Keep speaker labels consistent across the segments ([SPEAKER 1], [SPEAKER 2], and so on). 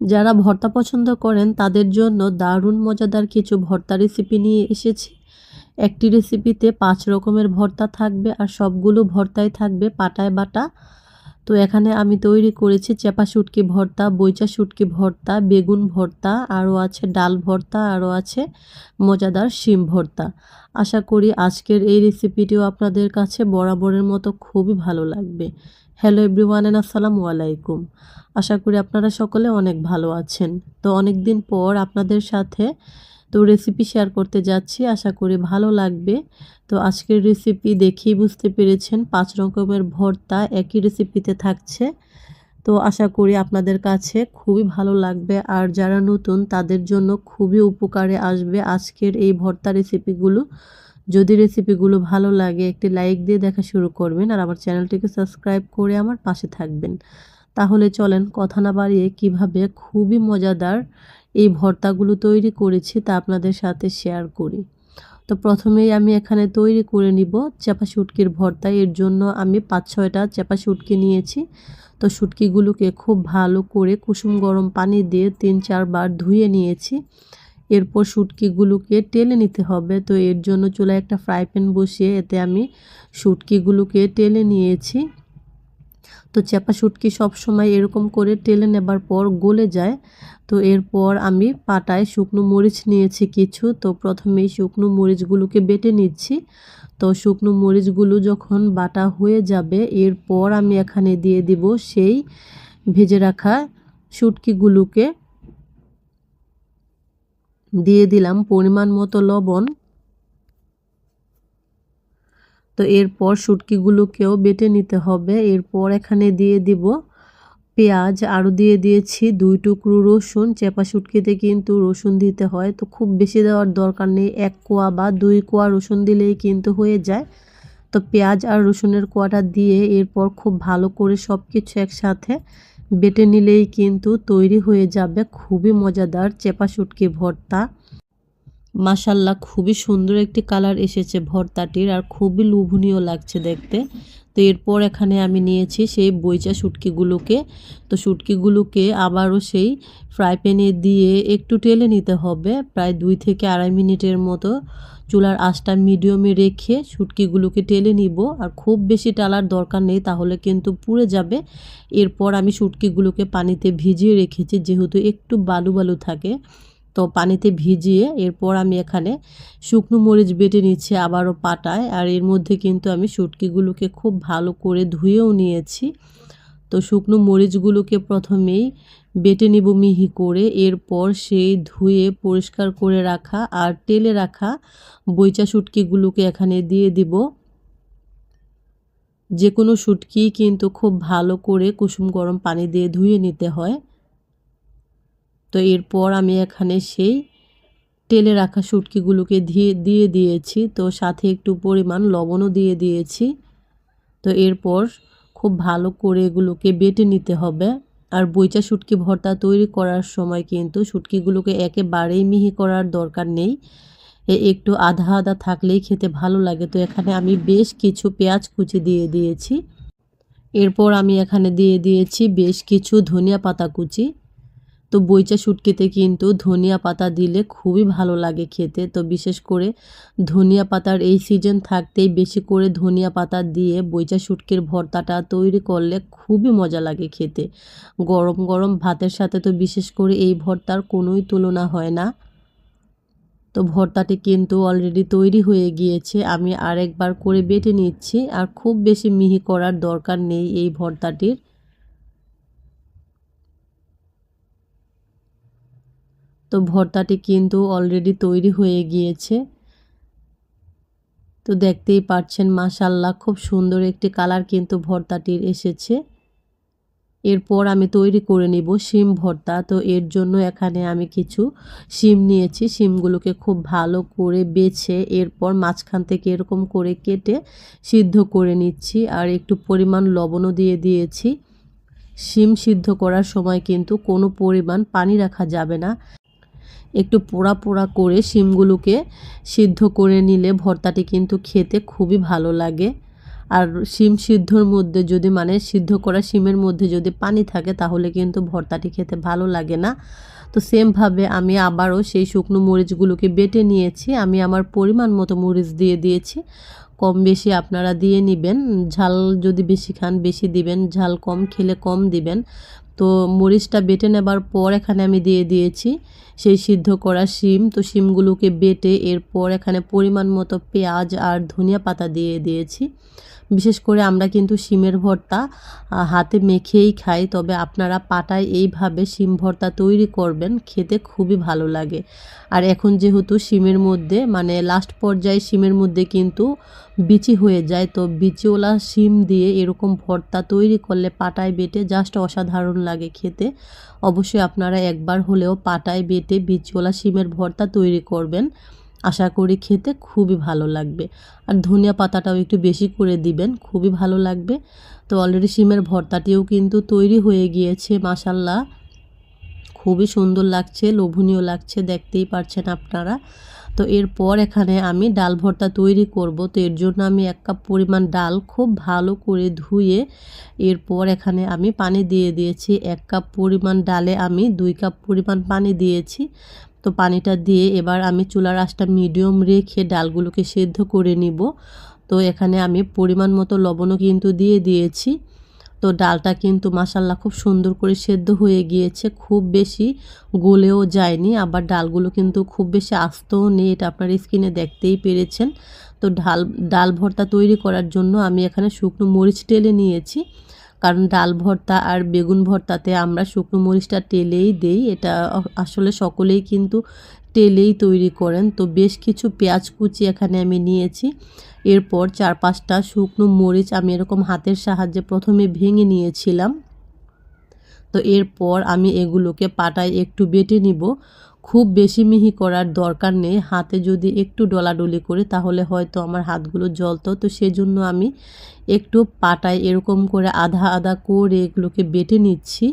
[SPEAKER 1] যারা ভর্তা পছন্দ করেন, তাদের জন্য দারুণ মজাদার কিছু ভর্তা রেসিপি নিয়ে এসেছি। একটি রেসিপিতে পাঁচ রকমের ভর্তা থাকবে আর সবগুলো ভর্তাই থাকবে পাটায় বাটা। তো এখানে আমি তৈরি করেছি চেপা শুটকি ভর্তা বইচা শুটকি ভর্তা, বেগুন ভর্তা, আরও আছে ডাল ভর্তা, আরও আছে মজাদার শিম ভর্তা। আশা করি আজকের এই রেসিপিটিও আপনাদের কাছে বরাবরের মতো খুবই ভালো লাগবে। হ্যালো এভরিওয়ান এন আসসালামু আলাইকুম। আশা করি আপনারা সকলে অনেক ভালো আছেন। তো অনেক দিন পর আপনাদের সাথে তো রেসিপি শেয়ার করতে যাচ্ছি। আশা করি ভালো লাগবে। তো আজকের রেসিপি দেখেই বুঝতে পেরেছেন, পাঁচ রকমের ভর্তা একই রেসিপিতে থাকছে। তো আশা করি আপনাদের কাছে খুবই ভালো লাগবে। আর যারা নতুন, তাদের জন্য খুবই উপকারে আসবে আজকের এই ভর্তা রেসিপিগুলো যদি রেসিপিগুলো ভালো লাগে, একটি লাইক দিয়ে দেখা শুরু করবেন আর আমার চ্যানেলটিকে সাবস্ক্রাইব করে আমার পাশে থাকবেন। তাহলে চলেন কথা না বাড়িয়ে কীভাবে খুবই মজাদার এই ভর্তাগুলো তৈরি করেছি তা আপনাদের সাথে শেয়ার করি। তো প্রথমেই আমি এখানে তৈরি করে নিব চাপা শুটকির ভর্তা। এর জন্য আমি পাঁচ ছয়টা চাপা শুটকি নিয়েছি। তো শুটকিগুলোকে খুব ভালো করে কুসুম গরম পানি দিয়ে তিন চারবার ধুয়ে নিয়েছি। এরপর শুটকিগুলোকে টেলে নিতে হবে। তো এর জন্য চুলায় একটা ফ্রাই প্যান বসিয়ে এতে আমি শুটকিগুলোকে টেলে নিয়েছি। তো চেপা শুটকি সবসময় এরকম করে টেলে নেবার পর গলে যায়। তো এরপর আমি পাটায় শুকনো মরিচ নিয়েছি কিছু। তো প্রথমেই শুকনো মরিচগুলোকে বেটে নিচ্ছি। তো শুকনো মরিচগুলো যখন বাটা হয়ে যাবে, এরপর আমি এখানে দিয়ে দিব সেই ভেজে রাখা শুটকিগুলোকে। দিয়ে দিলাম পরিমাণ মতো লবণ। তো এরপর শুটকিগুলোকেও বেটে নিতে হবে। এরপর এখানে দিয়ে দিব পেঁয়াজ। আরও দিয়ে দিয়েছি দুই টুকরো রসুন। চেপা শুটকিতে কিন্তু রসুন দিতে হয়। তো খুব বেশি দেওয়ার দরকার নেই। এক কোয়া বা দুই কোয়া রসুন দিলেই কিন্তু হয়ে যায়। তো পেঁয়াজ আর রসুনের কোয়াটা দিয়ে এরপর খুব ভালো করে সব কিছু একসাথে বেটে নিলেই কিন্তু তৈরি হয়ে যাবে খুবই মজাদার চেপা শুটকি ভর্তা। মাসাল্লাহ খুবই সুন্দর একটি কালার এসেছে ভর্তাটির আর খুবই লোভনীয় লাগছে দেখতে। তো এরপর এখানে আমি নিয়েছি সেই বইচা শুটকিগুলোকে। তো শুটকিগুলোকে আবারও সেই ফ্রাই প্যানে দিয়ে একটু টেলে নিতে হবে, প্রায় দুই থেকে আড়াই মিনিটের মতো। চুলার আঁচটা মিডিয়ামে রেখে শুটকিগুলোকে টেলে নিব। আর খুব বেশি টালার দরকার নেই, তাহলে কিন্তু পুড়ে যাবে। এরপর আমি শুটকিগুলোকে পানিতে ভিজিয়ে রেখেছি, যেহেতু একটু বালু বালু থাকে। তো পানিতে ভিজিয়ে এরপর আমি এখানে শুকনো মরিচ বেটে নিচ্ছি আবারও পাটায়। আর এর মধ্যে কিন্তু আমি শুটকিগুলোকে খুব ভালো করে ধুয়েও নিয়েছি। তো শুকনো মরিচগুলোকে প্রথমেই বেটে নেব মিহি করে, এরপর সেই ধুয়ে পরিষ্কার করে রাখা আর তেলে রাখা বইচা শুটকিগুলোকে এখানে দিয়ে দিব। যে কোনো শুটকি কিন্তু খুব ভালো করে কুসুম গরম পানি দিয়ে ধুয়ে নিতে হয়। তো এরপর আমি এখানে সেই তেলে রাখা শুটকিগুলোকে দিয়ে দিয়ে দিয়েছি। তো সাথে একটু পরিমাণ লবণও দিয়ে দিয়েছি। তো এরপর খুব ভালো করে এগুলোকে বেটে নিতে হবে। আর বইচা শুটকি ভর্তা তৈরি করার সময় কিন্তু শুটকিগুলোকে একেবারেই মিহি করার দরকার নেই। একটু আধা আধা থাকলেই খেতে ভালো লাগে। তো এখানে আমি বেশ কিছু পেঁয়াজ কুচি দিয়ে দিয়েছি। এরপর আমি এখানে দিয়ে দিয়েছি বেশ কিছু ধনিয়া পাতা কুচি। তো বইচা শুটকিতে কিন্তু ধনিয়া পাতা দিলে খুবই ভালো লাগে খেতে। তো বিশেষ করে ধনিয়া পাতার এই সিজন থাকতেই বেশি করে ধনিয়া পাতা দিয়ে বইচা শুটকির ভর্তাটা তৈরি করলে খুবই মজা লাগে খেতে। গরম গরম ভাতের সাথে তো বিশেষ করে এই ভর্তার কোনোই তুলনা হয় না। তো ভর্তাটি কিন্তু অলরেডি তৈরি হয়ে গিয়েছে। আমি আরেকবার করে বেটে নিচ্ছি আর খুব বেশি মিহি করার দরকার নেই এই ভর্তাটির। তো ভর্তাটি কিন্তু অলরেডি তৈরি হয়ে গিয়েছে। তো দেখতেই পাচ্ছেন মাশাল্লাহ খুব সুন্দর একটি কালার কিন্তু ভর্তাটির এসেছে। এরপর আমি তৈরি করে নিব শিম ভর্তা। তো এর জন্য এখানে আমি কিছু শিম নিয়েছি। শিমগুলোকে খুব ভালো করে বেছে এরপর মাঝখান থেকে এরকম করে কেটে সিদ্ধ করে নিচ্ছি। আর একটু পরিমাণ লবণও দিয়ে দিয়েছি। শিম সিদ্ধ করার সময় কিন্তু কোনো পরিমাণ পানি রাখা যাবে না। একটু পোড়া পোড়া করে শিমগুলোকে সিদ্ধ করে নিলে ভর্তাটি কিন্তু খেতে খুবই ভালো লাগে। আর শিম সিদ্ধর মধ্যে যদি মানে সিদ্ধ করা শিমের মধ্যে যদি পানি থাকে তাহলে কিন্তু ভর্তাটি খেতে ভালো লাগে না। তো সেমভাবে আমি আবারও সেই শুকনো মরিচগুলোকে বেটে নিয়েছি। আমি আমার পরিমাণ মতো মরিচ দিয়ে দিয়েছি। কম বেশি আপনারা দিয়ে নেবেন। ঝাল যদি বেশি খান বেশি দিবেন, ঝাল কম খেলে কম দিবেন। তো মরিচটা বেটে নেবার পর এখানে আমি দিয়ে দিয়েছি সেই সিদ্ধ করা শিম, তো শিমগুলোকে বেটে এরপর এখানে পরিমাণ মতো পেঁয়াজ আর ধনিয়া পাতা দিয়ে দিয়েছি। বিশেষ করে আমরা কিন্তু শিমের ভর্তা হাতে মেখেই খাই, তবে আপনারা পাটায় এইভাবে শিম ভর্তা তৈরি করবেন, খেতে খুবই ভালো লাগে। আর এখন যেহেতু শিমের মধ্যে মানে লাস্ট পর্যায়ে শিমের মধ্যে কিন্তু বিচি হয়ে যায়, তো বিচিওলা শিম দিয়ে এরকম ভর্তা তৈরি করলে পাটায় বেটে জাস্ট অসাধারণ লাগে খেতে। অবশ্যই আপনারা একবার হলেও পাটায় বেটে বিচিওলা শিমের ভর্তা তৈরি করবেন। আশা করি খেতে খুবই ভালো লাগবে। আর ধনিয়া পাতাটাও একটু বেশি করে দিবেন, খুবই ভালো লাগবে। তো অলরেডি শিমের ভর্তাটিও কিন্তু তৈরি হয়ে গিয়েছে মাসাল্লাহ খুবই সুন্দর লাগছে, লোভনীয় লাগছে, দেখতেই পারছেন আপনারা। তো এরপর এখানে আমি ডাল ভর্তা তৈরি করব। তো এর জন্য আমি এক কাপ পরিমাণ ডাল খুব ভালো করে ধুয়ে এরপর এখানে আমি পানি দিয়ে দিয়েছি। এক কাপ পরিমাণ ডালে আমি দুই কাপ পরিমাণ পানি দিয়েছি। তো পানিটা দিয়ে এবার আমি চুলার আঁচটা মিডিয়াম রেখে ডালগুলোকে সেদ্ধ করে নিব। তো এখানে আমি পরিমাণ মতো লবণও কিন্তু দিয়ে দিয়েছি। তো ডালটা কিন্তু মাসাল্লা খুব সুন্দর করে সেদ্ধ হয়ে গিয়েছে, খুব বেশি গলেও যায়নি। আবার ডালগুলো কিন্তু খুব বেশি আস্তও নেই, এটা আপনার স্কিনে দেখতেই পেরেছেন। তো ডাল ডাল ভর্তা তৈরি করার জন্য আমি এখানে শুকনো মরিচ টেলে নিয়েছি। কারণ ডাল ভর্তা আর বেগুন ভর্তাতে আমরা শুকনো মরিচটা টেলেই দেই, এটা আসলে সকলেই কিন্তু টেলেই তৈরি করেন। তো বেশ কিছু পেঁয়াজ কুচি এখানে আমি নিয়েছি। এরপর চার পাঁচটা শুকনো মরিচ আমি এরকম হাতের সাহায্যে প্রথমে ভেঙে নিয়েছিলাম। তো এরপর আমি এগুলোকে পাটায় একটু বেটে নিব। খুব বেশি মিহি করার দরকার নেই। হাতে যদি একটু ডলাডলি করে তাহলে হয়তো আমার হাতগুলো জ্বলতো। তো সেজন্য আমি একটু পাটায় এরকম করে আধা আধা করে এগুলোকে বেটে নিচ্ছি।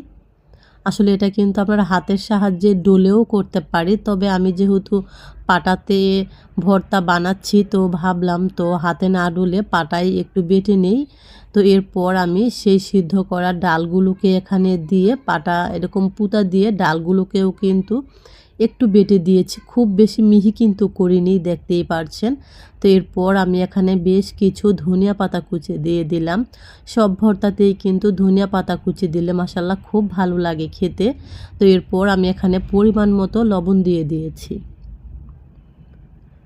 [SPEAKER 1] আসলে এটা কিন্তু আপনার হাতের সাহায্যে ডোলেও করতে পারি। তবে আমি যেহেতু পাটাতে ভর্তা বানাচ্ছি, তো ভাবলাম তো হাতে না ডুলে পাটাই একটু বেটে নেই। তো এরপর আমি সেই সিদ্ধ করা ডালগুলোকে এখানে দিয়ে পাটা এরকম পুতা দিয়ে ডালগুলোকেও কিন্তু একটু বেটে দিয়েছি। খুব বেশি মিহি কিন্তু করিনি, দেখতেই পারছেন। তো এরপর আমি এখানে বেশ কিছু ধনিয়া পাতা কুচি দিয়ে দিলাম। সব ভর্তাতেই কিন্তু ধনিয়া পাতা কুচি দিলে মাসাল্লাহ খুব ভালো লাগে খেতে। তো এরপর আমি এখানে পরিমাণ মতো লবণ দিয়ে দিয়েছি।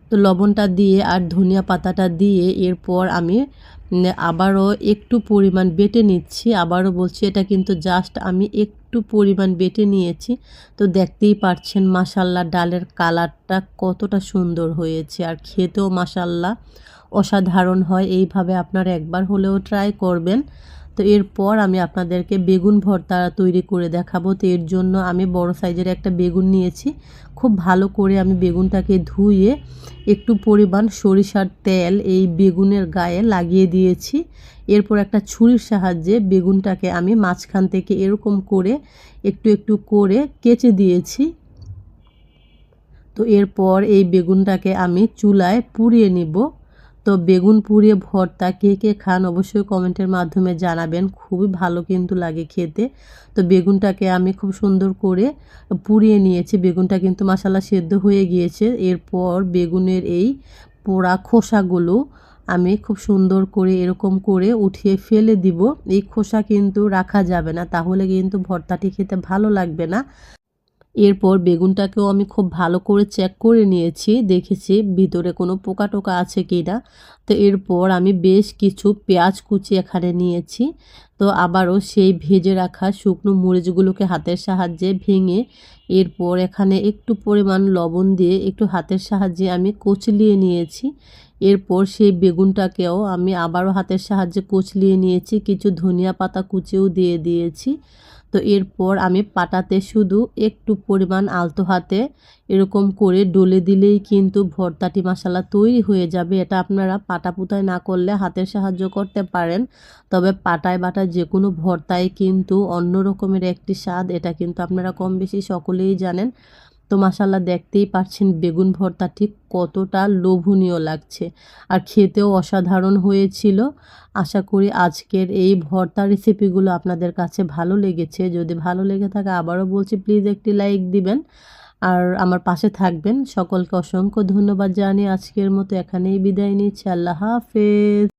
[SPEAKER 1] তো লবণটা দিয়ে আর ধনিয়া পাতাটা দিয়ে এরপর আমি আবারও একটু পরিমাণ বেটে নিচ্ছি। আবারও বলছি, এটা কিন্তু জাস্ট আমি একটু পরিমাণ বেটে নিয়েছি। তো দেখতেই পারছেন মাসাল্লা ডালের কালারটা কতটা সুন্দর হয়েছে। আর খেতেও মাসাল্লা অসাধারণ হয়। এইভাবে আপনারা একবার হলেও ট্রাই করবেন। তো এরপর আমি আপনাদেরকে বেগুন ভর্তা তৈরি করে দেখাবো। তো এর জন্য আমি বড় সাইজের একটা বেগুন নিয়েছি। খুব ভালো করে আমি বেগুনটাকে ধুয়ে একটু পরিমাণ সরিষার তেল এই বেগুনের গায়ে লাগিয়ে দিয়েছি। এরপর একটা ছুরির সাহায্যে বেগুনটাকে আমি মাঝখান থেকে এরকম করে একটু একটু করে কেচে দিয়েছি। তো এরপর এই বেগুনটাকে আমি চুলায় পুড়িয়ে নিব। তো বেগুন পুড়িয়ে ভর্তা কে কে খান অবশ্যই কমেন্টের মাধ্যমে জানাবেন। খুবই ভালো কিন্তু লাগে খেতে। তো বেগুনটাকে আমি খুব সুন্দর করে পুড়িয়ে নিয়েছি। বেগুনটা কিন্তু মশালা সেদ্ধ হয়ে গিয়েছে। এরপর বেগুনের এই পোড়া খোসাগুলো আমি খুব সুন্দর করে এরকম করে উঠিয়ে ফেলে দিব। এই খোসা কিন্তু রাখা যাবে না। তাহলে কিন্তু ভর্তাটি খেতে ভালো লাগবে না। এরপর বেগুনটাকেও আমি খুব ভালো করে চেক করে নিয়েছি, দেখেছি ভিতরে কোনো পোকা টোকা আছে কি না। তো এরপর আমি বেশ কিছু পেঁয়াজ কুচি এখানে নিয়েছি। তো আবারও সেই ভেজে রাখা শুকনো মরিচগুলোকে হাতের সাহায্যে ভেঙে এরপর এখানে একটু পরিমাণ লবণ দিয়ে একটু হাতের সাহায্যে আমি কচলিয়ে নিয়েছি। এরপর সেই বেগুনটাকেও আমি আবারও হাতের সাহায্যে কচলিয়ে নিয়েছি, কিছু ধনিয়া পাতা কুচিও দিয়ে দিয়েছি। তো এরপর আমি পাটাতে শুধু একটু পরিমাণ আলতো হাতে এরকম করে ডলে দিলেই কিন্তু ভর্তাটি মশালা তৈরি হয়ে যাবে। এটা আপনারা পাটা পুতায় না করলে হাতের সাহায্য করতে পারেন। তবে পাটায় বাটা যে কোনো ভর্তায় কিন্তু অন্য রকমের একটি স্বাদ, এটা কিন্তু আপনারা কম বেশি সকলেই জানেন। তো মাসাল্লাহ দেখতেই পাচ্ছেন বেগুন ভর্তাটি কতটা লোভনীয় লাগছে। আর খেতেও অসাধারণ হয়েছিল। আশা করি আজকের এই ভর্তা রেসিপিগুলো আপনাদের কাছে ভালো লেগেছে। যদি ভালো লেগে থাকে আবারও বলছি প্লিজ একটি লাইক দিবেন। আর আমার পাশে থাকবেন। সকলকে অসংখ্য ধন্যবাদ জানিয়ে আজকের মতো এখানেই বিদায় নিচ্ছি। আল্লাহ হাফেজ।